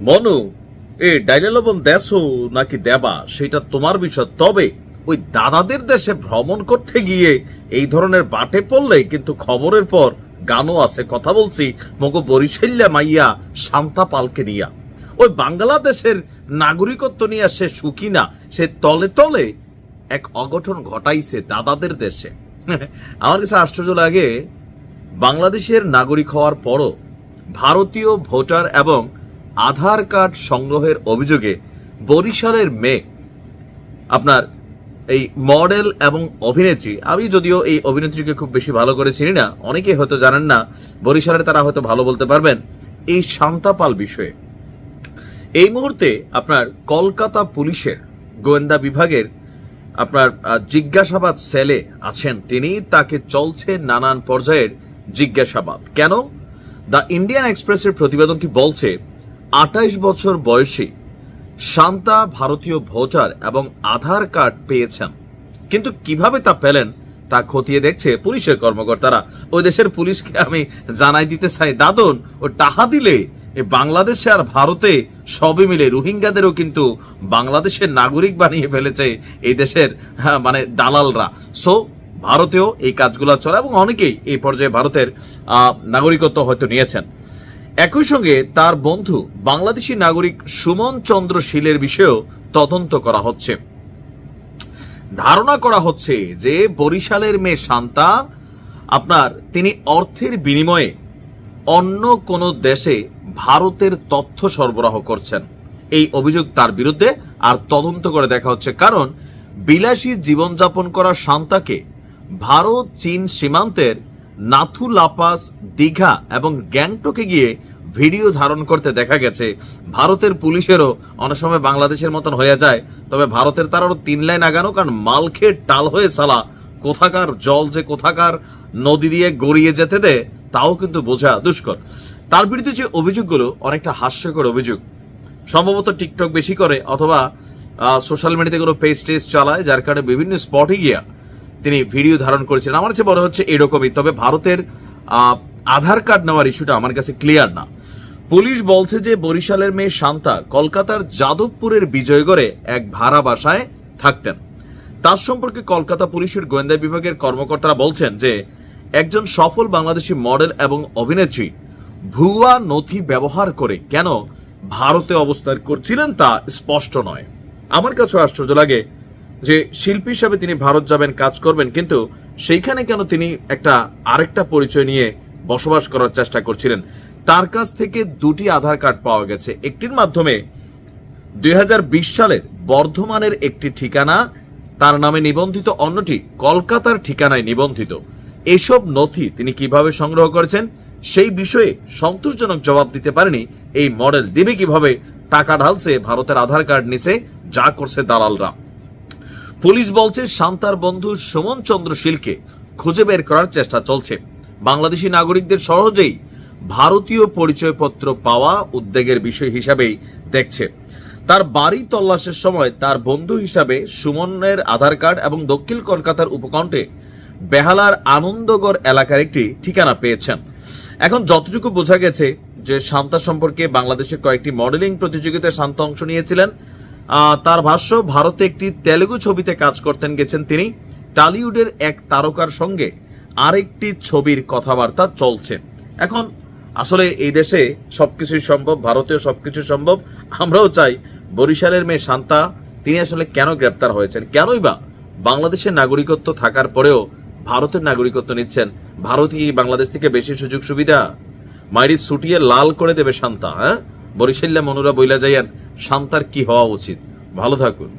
মনু, এ ডাইলে লবণ দেশো নাকি দেবা? সেটা তোমার বিষয়। তবে ওই দাদাদের দেশে ভ্রমণ করতে গিয়ে এই ধরনের বাটে পড়লে কিন্তু খবরের পর গানও আছে। কথা বলছি, মগো বরিশাল্যা মাইয়া শান্তা পালকে নিয়া। ওই বাংলাদেশের নাগরিকত্ব নিয়ে সে সুখী না, সে তলে তলে এক অঘটন ঘটাইছে দাদাদের দেশে। আমার কাছে আশ্চর্য লাগে, বাংলাদেশের নাগরিক হওয়ার পরও ভারতীয় ভোটার এবং আধার কার্ড সংগ্রহের অভিযোগে বরিশালের মেয়ে, আপনার এই মডেল এবং অভিনেত্রী, আমি যদিও এই অভিনেত্রীকে খুব বেশি ভালো করে চিনি না, অনেকে হয়তো জানেন না, বরিশালের তারা হয়তো ভালো বলতে পারবেন, এই শান্তাপাল বিষয়ে। এই মুহূর্তে আপনার কলকাতা পুলিশের গোয়েন্দা বিভাগের আপনার জিজ্ঞাসাবাদ সেলে আছেন তিনি, তাকে চলছে নানান পর্যায়ের জিজ্ঞাসাবাদ। কেন? দ্য ইন্ডিয়ান এক্সপ্রেসের প্রতিবেদনটি বলছে আঠাইশ বছর বয়সী শান্তা ভারতীয় ভোটার এবং আধার কার্ড পেয়েছেন। কিন্তু কীভাবে তা পেলেন তা খতিয়ে দেখছে পুলিশের কর্মকর্তারা। ওই দেশের পুলিশকে আমি জানাই দিতে চাই দাদন ও টাহা দিলে বাংলাদেশে আর ভারতে সবে মিলে। রোহিঙ্গাদেরও কিন্তু বাংলাদেশের নাগরিক বানিয়ে ফেলেছে এই দেশের হ্যাঁ, মানে দালালরা। সো ভারতেও এই কাজগুলো চলে এবং অনেকেই এই পর্যায়ে ভারতের নাগরিকত্ব হয়তো নিয়েছেন। একই সঙ্গে তার বন্ধু বাংলাদেশি নাগরিক সুমন চন্দ্র শীলের বিষয়েও তদন্ত করা হচ্ছে। ধারণা করা হচ্ছে যে বরিশালের মেয়ে শান্তা, আপনার তিনি অর্থের বিনিময়ে অন্য কোনো দেশে ভারতের তথ্য সরবরাহ করছেন। এই অভিযোগ তার বিরুদ্ধে আর তদন্ত করে দেখা হচ্ছে। কারণ বিলাসী জীবনযাপন করা শান্তাকে ভারত চীন সীমান্তের নাথু লাপাস, দীঘা এবং গ্যাংটকে গিয়ে ভিডিও ধারণ করতে দেখা গেছে। ভারতের পুলিশেরও অনেক সময় বাংলাদেশের মতন হয়ে যায়, তবে ভারতের তার আরও তিন লাইন আগানো কারণ মাল খেয়ে টাল হয়ে সালা। কোথাকার, জল যে কোথাকার, নদী দিয়ে গড়িয়ে যেতে দেয় তাও কিন্তু বোঝা দুষ্কর। তার বিরুদ্ধে যে অভিযোগগুলো, অনেকটা হাস্যকর অভিযোগ। সম্ভবত টিকটক বেশি করে অথবা সোশ্যাল মিডিয়াতে কোনো পেজ টেজ চালায়, যার কারণে বিভিন্ন স্পটে গিয়া তিনি ভিডিও ধারণ করেছেন আমার কাছে মনে হচ্ছে এরকমই, তবে ভারতের আধার কার্ড নেওয়ার ইস্যুটা আমার কাছে ক্লিয়ার না। পুলিশ বলছে যে বরিশালের মেয়ে শান্তা কলকাতার যাদবপুরের বিজয়গড়ে এক ভাড়া বাসায় থাকতেন। তার সম্পর্কে কলকাতা পুলিশের গোয়েন্দা বিভাগের কর্মকর্তারা বলছেন যে একজন সফল বাংলাদেশি মডেল এবং অভিনেত্রী ভুয়া নথি ব্যবহার করে কেন ভারতে অবস্থান করছিলেন তা স্পষ্ট নয়। আমার কাছে আশ্চর্য লাগে যে শিল্পী হিসাবে তিনি ভারত যাবেন, কাজ করবেন, কিন্তু সেইখানে কেন তিনি একটা আরেকটা পরিচয় নিয়ে বসবাস করার চেষ্টা করছিলেন? তার কাছ থেকে দুটি আধার কার্ড পাওয়া গেছে। একটির মাধ্যমে দুই হাজার বিশ সালের বর্ধমানের একটি ঠিকানা, তার নামে নিবন্ধিত, অন্যটি কলকাতার ঠিকানায় নিবন্ধিত। এসব নথি তিনি কীভাবে সংগ্রহ করেছেন, সেই বিষয়ে সন্তোষজনক জবাব দিতে পারেনি এই মডেল। দিবে কীভাবে, টাকা ঢালছে ভারতের আধার কার্ড নিছে যা করছে দালালরা। পুলিশ বলছে শান্তার বন্ধু সুমন চন্দ্র শীলকে খুঁজে বের করার চেষ্টা চলছে। বাংলাদেশি নাগরিকদের সহজেই ভারতীয় পরিচয়পত্র পাওয়া উদ্বেগের বিষয় হিসাবেই দেখছে। তার বাড়ি তল্লাশের সময় তার বন্ধু হিসাবে সুমনের আধার কার্ড এবং দক্ষিণ কলকাতার উপকণ্ঠে বেহালার আনন্দগড় এলাকার একটি ঠিকানা পেয়েছেন। এখন যতটুকু বোঝা গেছে যে শান্তা সম্পর্কে বাংলাদেশের কয়েকটি মডেলিং প্রতিযোগিতায় শান্ত অংশ নিয়েছিলেন। তার ভাষ্য, ভারতে একটি তেলেগু ছবিতে কাজ করতেন গেছেন তিনি। টালিউডের এক তারকার সঙ্গে আরেকটি ছবির কথাবার্তা চলছে। এখন, আসলে এই দেশে সবকিছুই সম্ভব, ভারতেও সবকিছু সম্ভব। আমরাও চাই বরিশালের মেয়ে শান্তা, তিনি আসলে কেন গ্রেপ্তার হয়েছেন? কেনই বা বাংলাদেশের নাগরিকত্ব থাকার পরেও ভারতের নাগরিকত্ব নিচ্ছেন? ভারতই বাংলাদেশ থেকে বেশি সুযোগ সুবিধা মাইরি ছুটিয়ে লাল করে দেবে শান্তা হ্যাঁ? বরিশাল্লা মনুরা বইলা যাইয়ান শান্তার কি হওয়া উচিত? ভালো থাকুন।